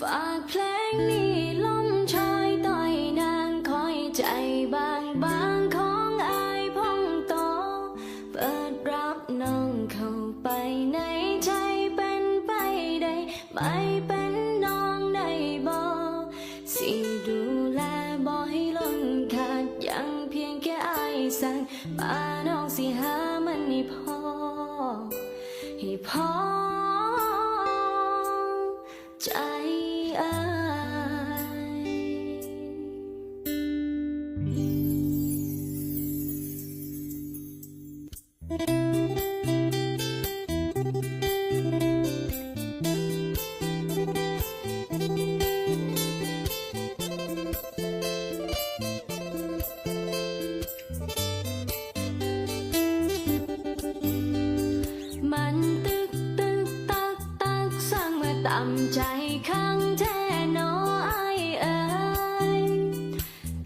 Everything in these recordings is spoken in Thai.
ฝากเพลงนี้ลมชอยต่อยนางคอยใจบางบางของอายพองโต เปิดรับน้องเข้าไปในใจเป็นไปได้ไม่เป็นน้องได้บอกสิดูแลบ่ให้ล้นขาดยังเพียงแค่อายสั่งมาน้องสิหามันให้พอให้พอ อายมัำใจข้างแท้หนอไอเอ๋ย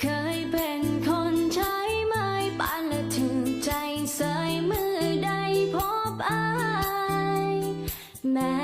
เคยเป็นคนใช้ไม้ปานและถึงใจเสยมือได้พบไอแม้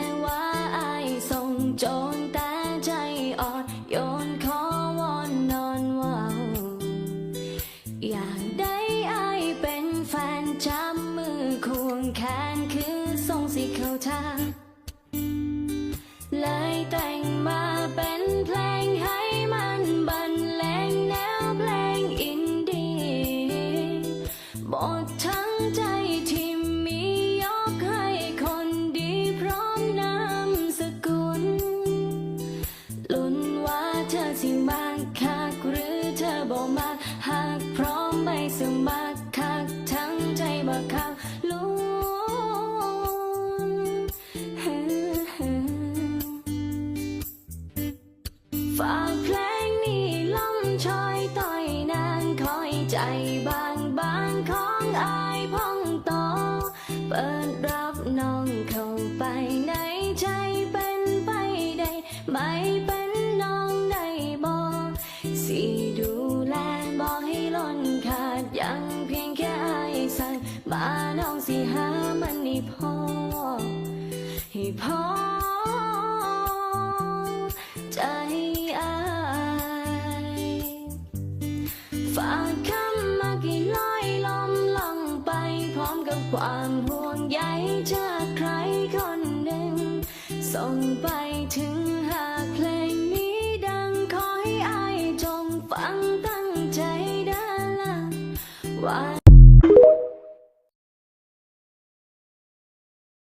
ฝากเพลงนี้ลมชอยต่อยนางคอยใจบางบางของอายพองโตเปิดรับน้องเข้าไปในใจเป็นไปได้ไม่เป็นน้องได้บอกสิดูแลบอกให้ล้นขาดยังเพียงแค่อายสั่งมาน้องสิหามันให้พอให้พอ ฝากคำมากี่ลอยลมลองไป พร้อมกับความห่วงใยจากใครคนหนึ่ง ส่งไปถึงหากเพลงนี้ดังขอให้อายจงฟังตั้งใจเด้อละว่า